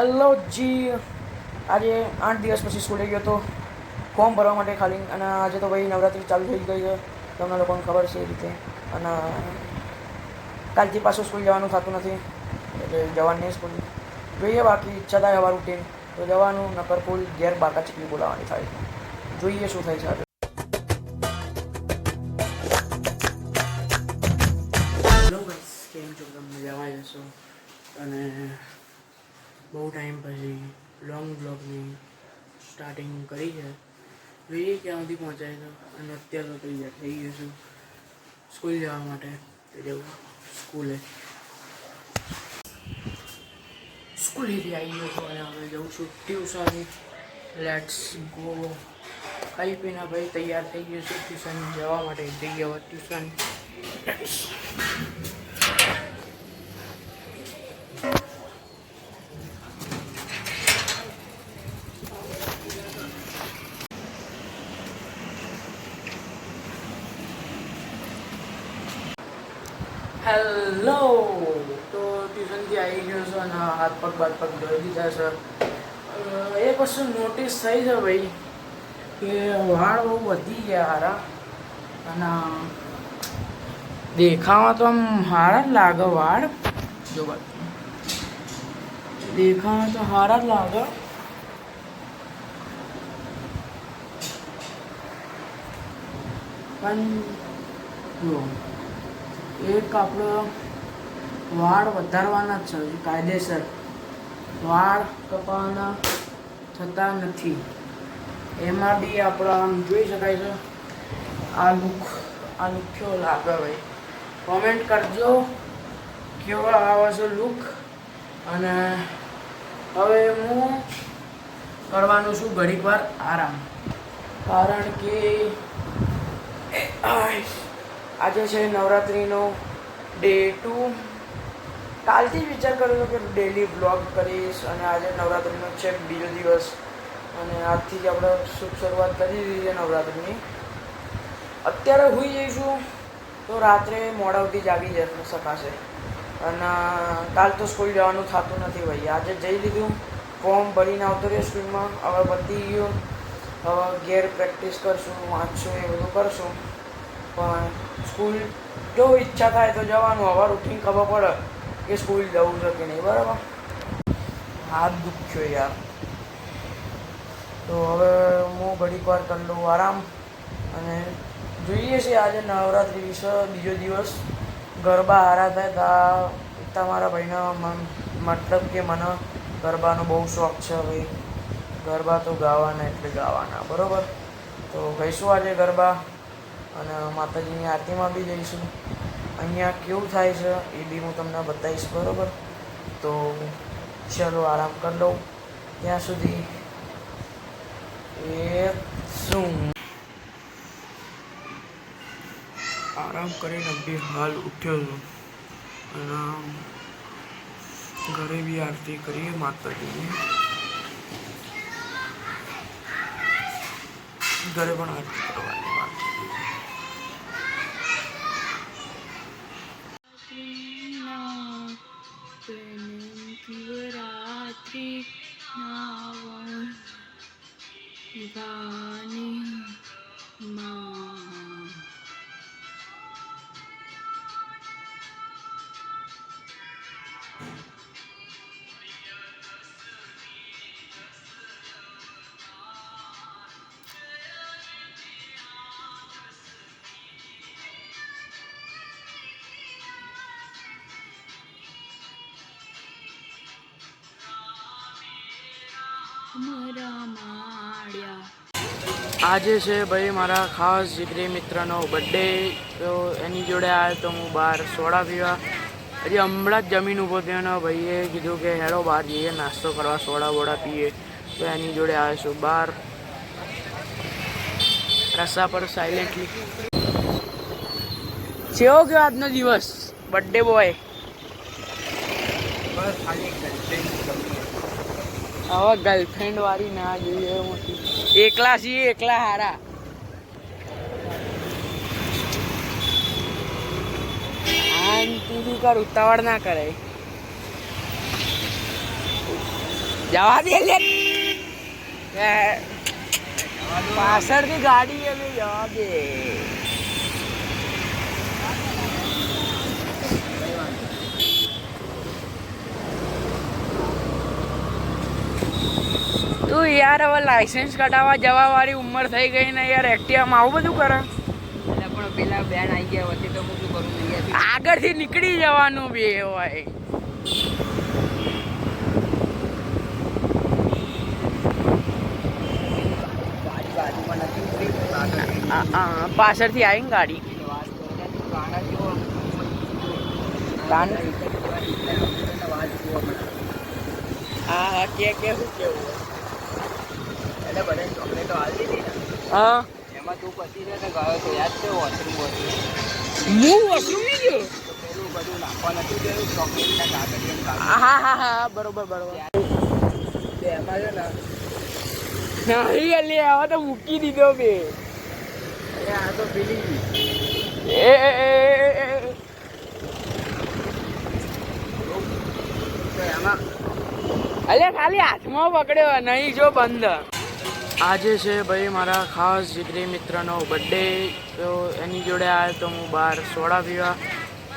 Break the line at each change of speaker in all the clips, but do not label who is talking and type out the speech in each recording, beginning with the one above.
Hello જી આજે આઠ દિવસ પછી સ્કૂલે ગયો તો ફોર્મ ભરવા માટે ખાલી અને આજે તો ભાઈ નવરાત્રિ ચાલુ થઈ ગઈ છે. તમને લોકોને ખબર છે એ રીતે. અને કાલથી પાછું સ્કૂલ જવાનું થતું નથી. એટલે જવાનું નહીં સ્કૂલ જોઈએ બાકી, ઈચ્છા થાય સવાર ઉઠીને તો જવાનું, નકર ફૂલ ઘેર બાકા ચીકલી બોલાવવાની થાય. જોઈએ શું થાય છે અને બહુ ટાઈમ પછી લોંગ બ્લોગની સ્ટાર્ટિંગ કરી છે. જોઈએ ક્યાં સુધી પહોંચાય છે અને અત્યારે તો તૈયાર થઈ ગયો છું. સ્કૂલ જવા માટે. તે જવું. સ્કૂલે સ્કૂલેથી આવી ગયો છું અને હવે જઉં છું ટ્યુશન લેટ્સ ગો ખાઈ પીને ભાઈ તૈયાર થઈ ગયો છું ટ્યુશન જવા માટે. જઈ હવે ટ્યુશન હેલો તો ટ્યુશનથી આવી ગયો છું અને હાથ પગ બાદ પગ ધોઈ દીધા છે. એક વસ્તુ નોટિસ થઈ છે ભાઈ, કે વાળ બહુ વધી ગયા હારા. અને દેખાવા તો આમ હારા જ લાગે વાળ. જો દેખાવા તો હારા જ લાગે. પણ એક આપણો વાળ વધારવાના છે કાયદેસર. વાળ કપાવાના થતા નથી. એમાં બી આપણે જોઈ શકાય છે આ લુક આ લુક કેવો લાગે ભાઈ? કોમેન્ટ કરજો કેવો આવે છે લુક? અને હવે હું કરવાનું છું ઘડીક વાર આરામ. કારણ કે આય, આજે છે નવરાત્રિનો ડે ટુ કાલથી વિચાર કર્યો કે ડેલી બ્લોગ કરીશ અને આજે નવરાત્રિનો છે બીજો દિવસ. અને આજથી જ આપણે શુભ શરૂઆત કરી દીધી છે નવરાત્રિની. અત્યારે હોઈ જઈશું તો રાત્રે મોડા સુધી જાગી જશે શકાશે અને કાલ તો સ્કૂલ જવાનું થતું નથી ભાઈ. આજે જઈ લીધું. ફોર્મ ભરીને આવતો રહ્યો સ્કૂલમાં હવે બધી ગયું. હવે ઘેર પ્રેક્ટિસ કરશું, વાંચશું, એ બધું કરશું. પણ સ્કૂલ જો ઈચ્છા થાય તો જવાનું. સવાર ઉઠીને ખબર પડે કે સ્કૂલ જવું છે કે નહીં, બરાબર? હાથ દુખ્યો યાર. તો હવે હું ઘડીક વાર કરી લઉં આરામ. અને જોઈએ છે આજે નવરાત્રિ વિશે બીજો દિવસ. ગરબા હારા થાય તા તમારા ભાઈના મન- મતલબ કે મને ગરબાનો બહુ શોખ છે ભાઈ. ગરબા તો ગાવાના એટલે ગાવાના, બરાબર? તો ગઈશું આજે ગરબા. અને માતાજીની આરતીમાં બી જઈશું. અહીંયા કેવું થાય છે એ બી હું તમને બતાવીશ, બરાબર? તો ચલો આરામ કરી લઉં. ત્યાં સુધી એ શું આરામ કરીને બી હાલ ઉઠ્યો છું. અને ઘરે બી આરતી કરીએ માતાજીની. ઘરે પણ આરતી કરવાની.
গানে মা Rama
આજે છે ભાઈ મારા ખાસ જીગરી મિત્રનો બર્થડે તો એની જોડે આવ્યો તો હું બહાર સોડા પીવા. હજી હમણાં જ જમીન ઊભો થયો ને ભાઈએ કીધું કે હેડો બહાર જઈએ, નાસ્તો કરવા સોડા બોડા પીએ. તો એની જોડે આવ્યો છું બહાર. રસ્તા પર સાયલેન્ટલી કેવો ગયો આજનો દિવસ. બર્થડે બોય હવે ગર્લફ્રેન્ડ વાળી ના જોઈએ મોટી એકલા છીએ એકલા હારા. તું કર ઉતાવળ ના કરે. જવા દે લે. એ, પાછળથી ગાડી આવી જવા દે તું યાર હવે લાઇસન્સ કઢાવવા જવા વાળી ઉંમર થઈ ગઈ ને યાર એક્ટિવામાં આવું બધું કરે?
એટલે પણ પેલા બેન આવી ગયા વચ્ચે તો હું શું કરું નહીં
આગળથી નીકળી જવાનું બી હોય. પાછળથી આવીને ગાડી. હા કે કે શું કેવું?
એટલે બધાને ચોકલેટો આવી દીધી.
હા.
એમાં તું પછી છે ને ગયો તો યાદ છે વોશરૂમ વોશરૂમ
હું વસું ગયો?
પેલું બધું નાખવા નથી ગયું ચોકલેટના કાગળિયા ને
હા હા હા બરોબર બરોબર.
એમાં છે ને
નહીં અલી હવે તો મૂકી દીધો બે.
આ તો પેલી
એ એ, એ,
એમાં
અલ્યા ખાલી હાથમાં પકડ્યો નહીં જો બંધ. આજે છે ભાઈ મારા ખાસ જીગરી મિત્રનો બર્થડે તો એની જોડે આવ્યો તો હું બહાર સોડા પીવા.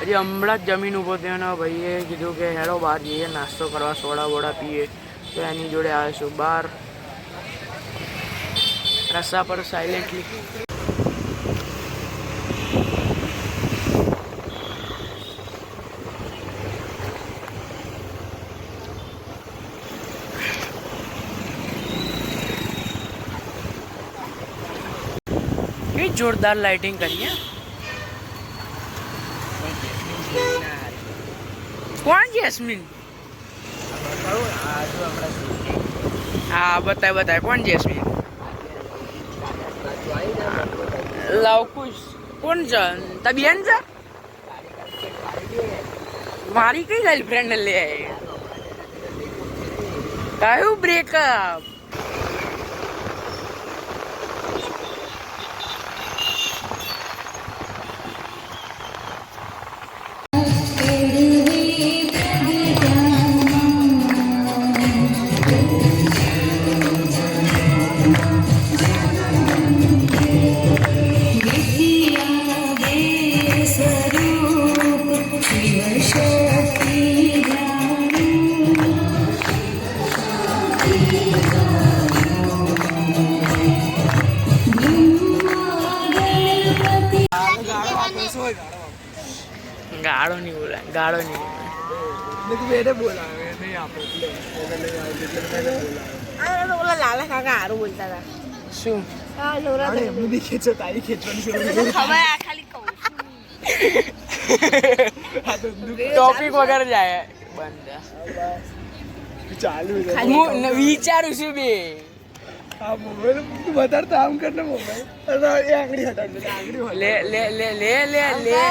હજી હમણાં જ જમીન ઊભો થયો ને ભાઈએ કીધું કે હેડો બહાર જઈએ, નાસ્તો કરવા સોડા બોડા પીએ. તો એની જોડે આવ્યો છું બહાર. રસ્તા પર સાયલેન્ટલી જોરદાર લાઇટિંગ કરીએ કોણ જેસ્મિન? હા, બતાય બતાય, કોણ જેસ્મિન? લવકુશ કોણ છે? તા બેન છે? મારી કઈ ગર્લફ્રેન્ડ લે કયું બ્રેકઅપ બોલાય ગાળો નહીં
એને બોલાવે નહીં બોલાવે
ઓલા લાલા કાકા હારું બોલતા હતા.
શું?
હા
તારી ખેંચવાની
ખબર આ ખાલી કહું
ટોપિક વગર જાય. બંધ.
ચાલુ
હું વિચારું છું બે.
આ મોબાઈલ વધારે તો આમ કર મોબાઈલ એ આંગળી હટાડ
લે લે લે લે લે લે.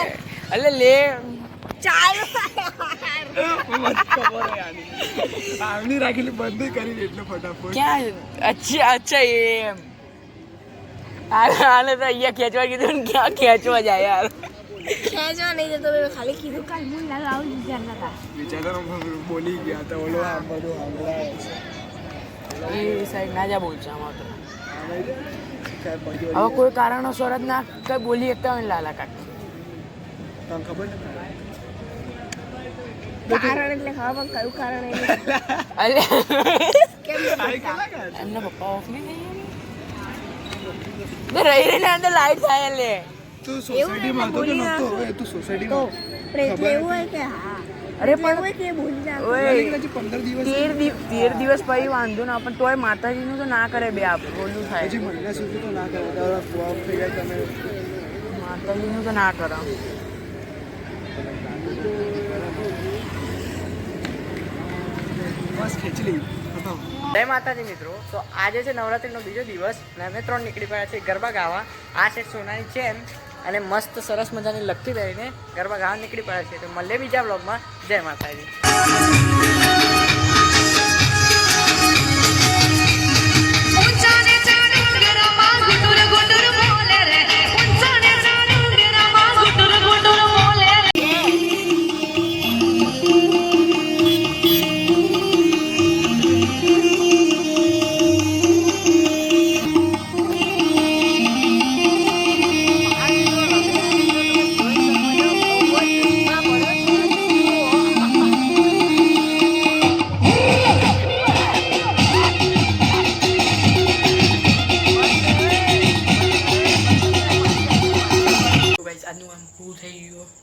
અલે લે.
ચાલો.
મને ખબર હે આની આંગળી રાખેલી બંધ કરી એટલે ફટાફટ.
ક્યાં? અચ્છા અચ્છા એમ. હાલે તો અહીંયા ખેંચવા કીધું ને ક્યાં ખેંચવા જાય યાર?
ખેંચવા નહીં જતો ખાલી કીધું કાલ હું લાલ આવું વિચારતા હતા.
વિચારો બોલી ગયા તો ઓલો આમ બધું સાંભળાય
એ સાઈડ ના જા બોલશે આમાં તો.
કાંઈ
હવે કોઈ કારણોસર જ ના કઈ બોલી શકતા હોય લાલા કાકા
તમને ખબર છે?
કારણ એટલે હા પણ કયું કારણ
એટલે.
કેમ
તારી
એમના પપ્પા ઓફ નહીં રહી રહીને અંદર લાઈટ થાય લે.
તું સોસાયટીમાં હતો કે નહોતો? હવે તું સોસાયટીમાં
એટલે એવું હોય કે હા.
અરે પણ
કે બોલી નાખો
ઓય
દિવસ
તેર દિવ- તેર દિવસ પછી વાંધો ના પણ તોય માતાજીનું તો ના કરે બે આપ ઓલું થાય.
હજી મહિના સુધી તો ના કરે. તારા ફ્લોપ થઈ ગયા તમે.
માતાજીનું તો ના કરે.
બસ ખેંચલી
જય માતાજી મિત્રો. તો આજે છે નવરાત્રીનો બીજો દિવસ અને અમે ત્રણ નીકળી પડ્યા છીએ ગરબા ગાવા. આ છે સોનાની ચેન અને મસ્ત સરસ મજાની લગતી પહેરીને ગરબા ગાવા નીકળી પડ્યા છીએ. તો મળીએ બીજા બ્લોગમાં જય માતાજી.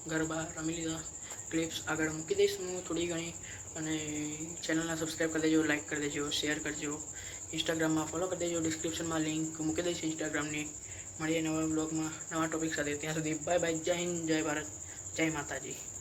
ગરબા રમી લીધા. ક્લિપ્સ આગળ મૂકી દઈશ હું
થોડી ઘણી. અને ચેનલને સબસ્ક્રાઈબ કરી દેજો લાઇક કરી દેજો શેર કરજો. ઇન્સ્ટાગ્રામમાં ફોલો કરી દેજો ડિસ્ક્રિપ્શનમાં લિંક મૂકી દઈશ ઇન્સ્ટાગ્રામની મળીએ નવા બ્લોગમાં નવા ટોપિક સાથે. ત્યાં સુધી બાય બાય જય હિન્દ, જય ભારત, જય માતાજી.